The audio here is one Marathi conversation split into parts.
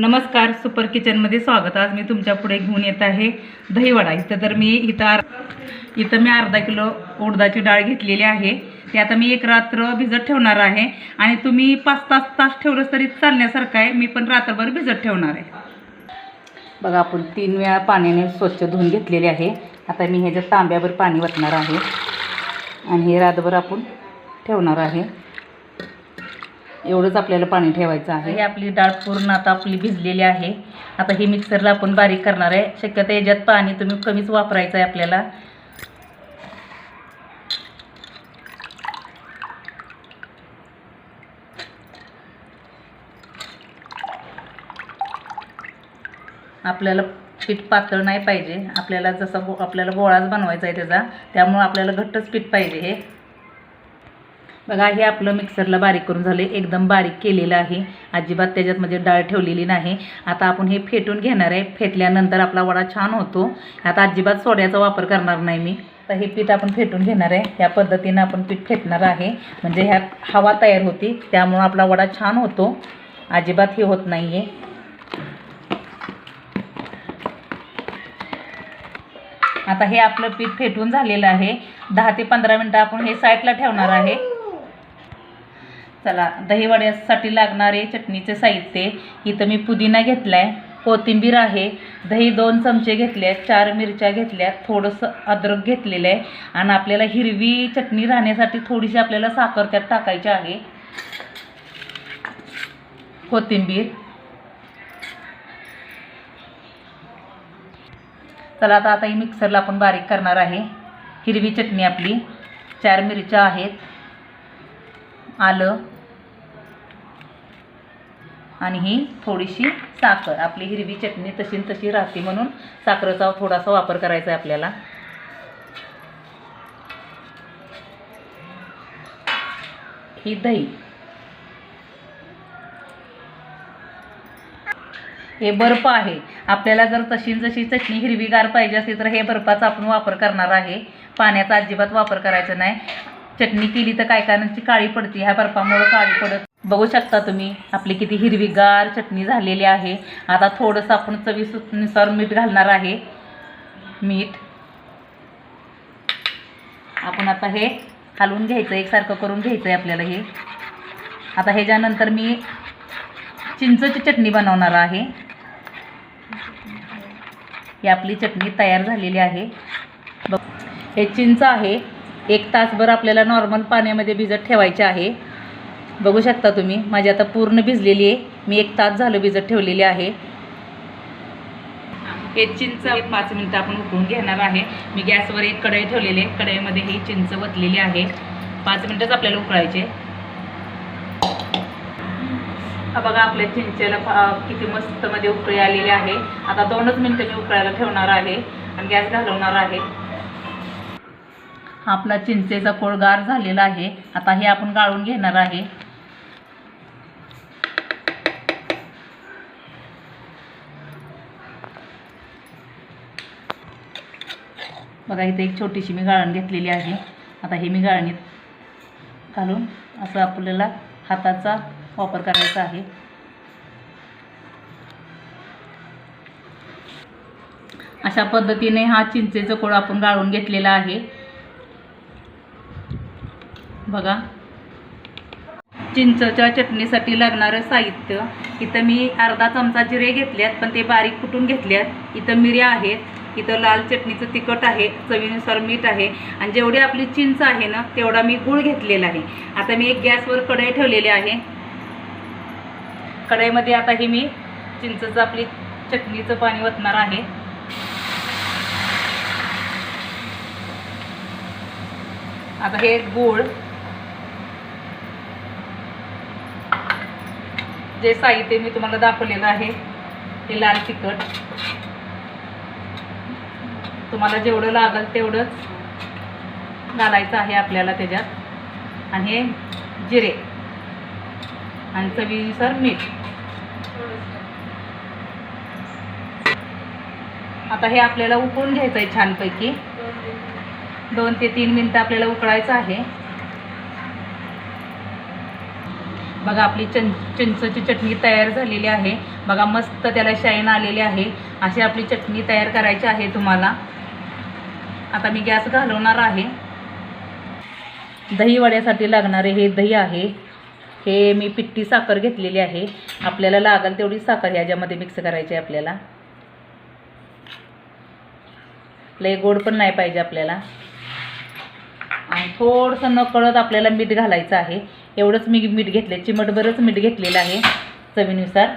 नमस्कार सुपर किचनमध्ये स्वागत. आज मी तुमच्यापुढे घेऊन येत आहे दहीवडा. इथं तर मी इथं इथं मी अर्धा किलो उडदाची डाळ घेतलेली आहे. ते आता मी एक रात्र भिजत ठेवणार आहे. आणि तुम्ही पाच तास तास ठेवलंच तरी चालण्यासारखं आहे. मी पण रात्रभर भिजत ठेवणार आहे. बघा आपण तीन वेळा पाण्याने स्वच्छ धुवून घेतलेले आहे. आता मी ह्याच्यात तांब्यावर पाणी वतणार आहे आणि हे रात्रभर आपण ठेवणार आहे. एवढंच आपल्याला पाणी ठेवायचं आहे. ही आपली डाळ पूर्ण आता आपली भिजलेली आहे. आता ही मिक्सरला आपण बारीक करणार आहे. शक्यतो याच्यात पाणी तुम्ही कमीच वापरायचं आहे आपल्याला. आपल्याला पीठ पातळ नाही पाहिजे. आपल्याला जसा आपल्याला गोळाच बनवायचा आहे त्याचा. त्यामुळं आपल्याला घट्टच पीठ पाहिजे हे. बघा हे आपलं मिक्सरला बारीक करून झाले एकदम बारीक केलेलं आहे. अजिबात त्याच्यात म्हणजे डाळ ठेवलेली नाही. आता आपण हे फेटून घेणार आहे. फेटल्यानंतर आपला वडा छान होतो. आता अजिबात सोड्याचा वापर करणार नाही मी. तर हे पीठ आपण फेटून घेणार आहे. ह्या पद्धतीनं आपण पीठ फेटणार आहे. म्हणजे ह्यात हवा तयार होती. त्यामुळं आपला वडा छान होतो. अजिबात हे होत नाही आहे आता हे आपलं पीठ फेटून झालेलं आहे. दहा ते पंधरा मिनटं आपण हे साईडला ठेवणार आहे. चला दहीवड्यासाठी लागणारे चटणीचे साहित्य इथं मी पुदिना घेतला आहे कोथिंबीर आहे दही दोन चमचे घेतले आहेत चार मिरच्या घेतल्या थोडंसं अद्रक घेतलेलं आहे आणि आपल्याला हिरवी चटणी राहण्यासाठी थोडीशी आपल्याला साखर त्यात टाकायची आहे. कोथिंबीर. चला आता आता ही मिक्सरला आपण बारीक करणार आहे. हिरवी चटणी आपली. चार मिरच्या आहेत. आलं. आणि ही थोडीशी साखर. आपली हिरवी चटणी तशी न तशी राहते म्हणून साखरेचा थोडासा वापर करायचा आहे आपल्याला. ही दही. हे बर्फ आहे. आपल्याला जर तशी न जशी चटणी हिरवीगार पाहिजे असली तर हे बर्फाचा आपण वापर करणार आहे. पाण्याचा अजिबात वापर करायचा नाही. चटणी केली तर काय कानांची काळी पडते ह्या बर्फामुळं काळी पडत. बघू शकता तुम्ही आपली किती हिरवीगार चटणी झालेली आहे. आता थोडंसं आपण चवीनुसार मीठ घालणार आहे. मीठ. आपण आता हे हलवून घ्यायचं एकसारखं करून घ्यायचं आहे आपल्याला हे. आता ह्याच्यानंतर मी चिंचची चटणी बनवणार आहे. ही आपली चटणी तयार झालेली आहे. बघ हे चिंच आहे. एक तासभर आपल्याला नॉर्मल पाण्यामध्ये भिजत ठेवायचे आहे. बघू शकता तुम्ही माझी आता पूर्ण भिजलेली आहे. मी एक तास झालं भिजत ठेवलेली आहे. हे चिंच पाच मिनटं आपण उकळून घेणार आहे. मी गॅसवर एक कढई ठेवलेली आहे. कढईमध्ये ही चिंच वतलेली आहे. पाच मिनटंच आपल्याला उकळायचे. बघा आपल्या चिंचेला किती मस्त मध्ये उकळी आलेली आहे. आता दोनच मिनटं मी उकळायला ठेवणार आहे आणि गॅस घालवणार आहे. आपला चिंचेचा कोळ गार झालेला आहे. आता हे आपण गाळून घेणार आहे. बघा इथे एक छोटीशी मी गाळण घेतलेली आहे. आता हे मी गाळणीत घालून असं आपल्याला हाताचा वापर करायचा आहे. अशा पद्धतीने हा चिंचेचा कोळ आपण गाळून घेतलेला आहे. बघा. चिंचच्या चटणीसाठी लागणारं साहित्य. इथं मी अर्धा चमचा जिरे घेतल्यात पण ते बारीक कुटून घेतल्यात. इथं मिऱ्या आहेत इथं लाल चटणीचं तिखट आहे चवीनुसार मीठ आहे आणि जेवढी आपली चिंच आहे ना तेवढा मी गूळ घेतलेला आहे. आता मी एक गॅसवर कढई ठेवलेली आहे. कढईमध्ये आता ही मी चिंचचं आपली चटणीचं पाणी ओतणार आहे. आता हे गूळ जे साहित्य मी तुम्हाला दाखवलेलं आहे हे लाल तिखट. तुम्हाला जेवढं लागेल तेवढंच घालायचं आहे आपल्याला त्याच्यात. आणि हे जिरे आणि चवीनुसार मीठ. आता हे आपल्याला उकळून घ्यायचं आहे छानपैकी. दोन ते तीन मिनटं आपल्याला उकळायचं आहे. बघा आपली चं चिंचची चटणी तयार झालेली आहे. बघा मस्त त्याला शाईन आलेली आहे. अशी आपली चटणी तयार करायची आहे तुम्हाला. आता मी गॅस घालवणार आहे. दही वड्यासाठी लागणारे हे दही आहे. हे मी पिट्टी साखर घेतलेली आहे. आपल्याला लागेल तेवढी साखर ह्याच्यामध्ये मिक्स करायची आहे आपल्याला. लय गोड पण नाही पाहिजे आपल्याला. आणि थोडंसं नकळत आपल्याला मीठ घालायचं आहे. एवढंच मी मीठ घेतले चिमटभरच मीठ घेतलेलं आहे चवीनुसार.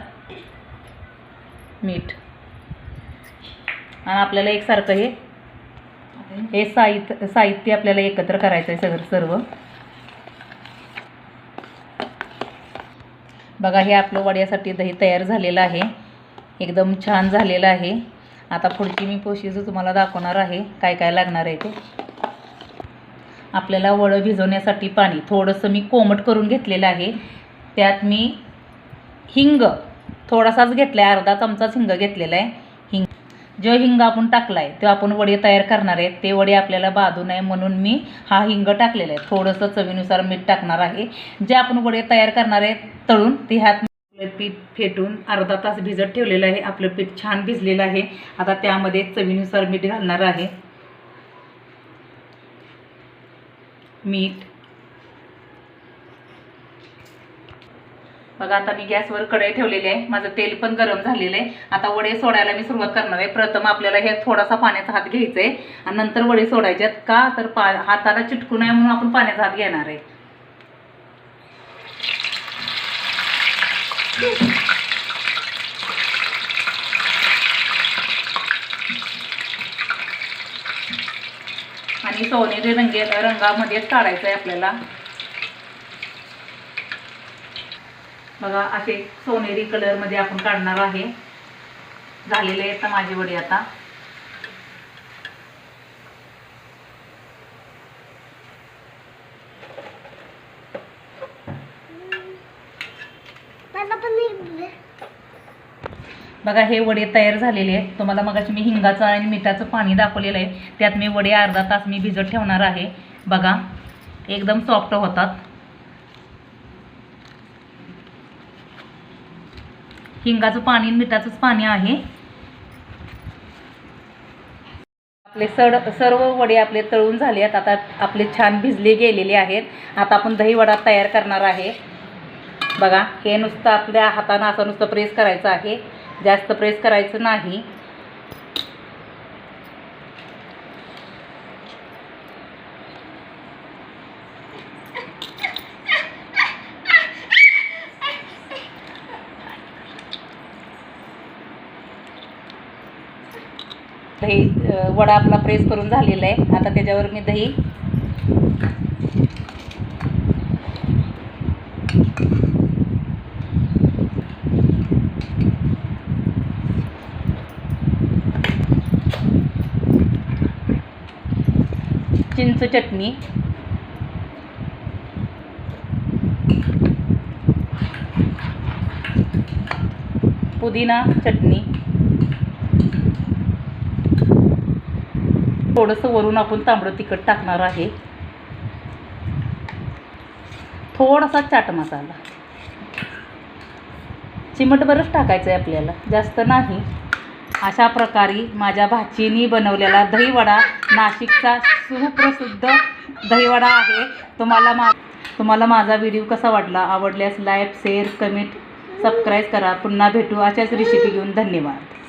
मीठ. आणि आपल्याला एकसारखं हे हे साहित्य साहित्य आपल्याला एकत्र करायचं आहे सगळं सर्व. बघा हे आपलं वड्यासाठी दही तयार झालेलं आहे. एकदम छान झालेलं आहे. आता पुढची मी प्रोसिजर तुम्हाला दाखवणार आहे काय काय लागणार आहे ते. आपल्याला वडं भिजवण्यासाठी पाणी थोडंसं मी कोमट करून घेतलेलं आहे. त्यात मी हिंग थोडासाच घेतला आहे अर्धा चमचाच हिंग घेतलेला आहे. हिंग जो हिंग आपण टाकला आहे तो आपण वडे तयार करणार आहेत ते वडे आपल्याला बाधू नये म्हणून मी हा हिंग टाकलेला आहे. थोडंसं चवीनुसार मीठ टाकणार आहे. जे आपण वडे तयार करणार आहे तळून ते ह्यात पीठ फेटून अर्धा तास भिजत ठेवलेलं आहे. आपलं पीठ छान भिजलेलं आहे. आता त्यामध्ये चवीनुसार मीठ घालणार आहे. मीठ. बघा आता मी गॅसवर कढई ठेवलेली आहे. माझं तेल पण गरम झालेलं आहे. आता वडे सोडायला मी सुरुवात करणार आहे. प्रथम आपल्याला हे थोडासा पाण्याचा हात घ्यायचा आहे. आणि नंतर वडे सोडायचे आहेत. का? तर पा हाताला चिटकू नये म्हणून आपण पाण्याचा हात घेणार आहे. आणि सोनेरी रंगे रंगामध्येच काढायचं आहे आपल्याला. बघा असे सोनेरी कलरमध्ये आपण काढणार आहे. झालेले आहेत माझे वडे आता. बघा हे वडे तयार झालेले आहेत. तुम्हाला मगाशी मी हिंगाचं आणि मिठाचं पाणी दाखवलेलं आहे. त्यात मी वडे अर्धा तास मी भिजत ठेवणार आहे. बघा एकदम सॉफ्ट होतात. हिंगाचं पाणी आणि मिठाचंच पाणी आहे. आपले सड सर्व वडे आपले तळून झाले आहेत. आता आपले छान भिजले गेलेले आहेत. आता आपण दही वडा तयार करणार आहे. बघा हे नुसतं आपल्या हातानं असं नुसतं प्रेस करायचं आहे. जास्त प्रेस करायचं नाही. दही वडा आपला प्रेस करून झालेला आहे. आता त्याच्यावर मी दही चिंच चटणी. पुदिना चटणी. थोडंसं वरून आपण तांबडं तिखट टाकणार आहे. थोडासा चाट मसाला. चिमटभरच टाकायचं आहे आपल्याला. जास्त नाही. अशा प्रकारे माझ्या भाचीनी बनवलेला दहीवडा नाशिकचा सुप्रसिद्ध दहीवडा आहे. तुम्हाला मा तुम्हाला माझा व्हिडिओ कसा वाटला? आवडल्यास लाईक शेअर कमेंट सबस्क्राईब करा. पुन्हा भेटू अशाच रेसिपी घेऊन. धन्यवाद.